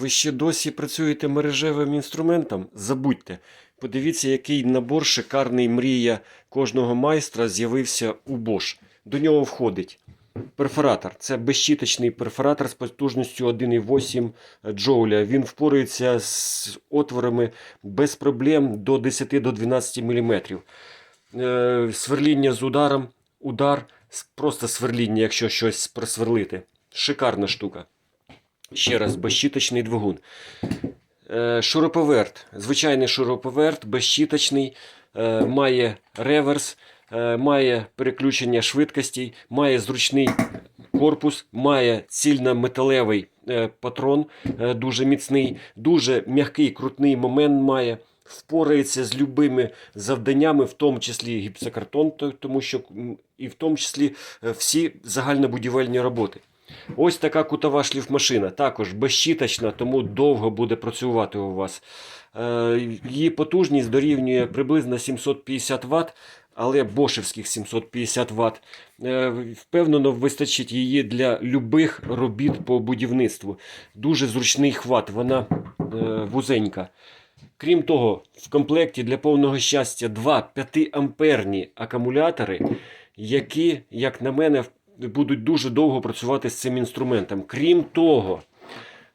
Ви ще досі працюєте мережевим інструментом? Забудьте. Подивіться, який набор шикарний мрія кожного майстра з'явився у Bosch. До нього входить перфоратор. Це безщіточний перфоратор з потужністю 1,8 джоуля. Він впорається з отворами без проблем до 10-12 мм. Е, сверління з ударом, удар, просто сверління, якщо щось просверлити. Шикарна штука. Ще раз, безщіточний двигун. Е, Шуруповерт. Звичайний шуруповерт, безщіточний, е, має реверс, е, має переключення швидкостей, має зручний корпус, має цільно-металевий е, патрон, дуже міцний, дуже м'який крутний момент має. Впорається з любими завданнями, в тому числі гіпсокартон, тому що і в тому числі всі загальнобудівельні роботи. Ось така кутова шліфмашина, також безщіточна, тому довго буде працювати у вас. Е, Її потужність дорівнює приблизно 750 Вт, але бошевських 750 Вт. Е, Впевнено, вистачить її для любих робіт по будівництву. Дуже зручний хват, вона е, вузенька. Крім того, в комплекті для повного щастя два 5 амперні акумулятори, які, як на мене, будуть дуже довго працювати з цим інструментом. Крім того,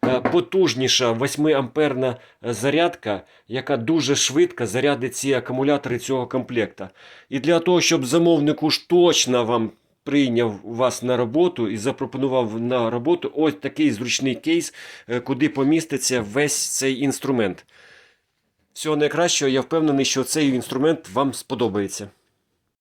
е, потужніша 8 амперна зарядка, яка дуже швидко зарядить ці акумулятори цього комплекта. І для того, щоб замовник уж точно вам прийняв вас на роботу і запропонував на роботу ось такий зручний кейс, е, куди поміститься весь цей інструмент. Всього найкращого, я впевнений, що цей інструмент вам сподобається.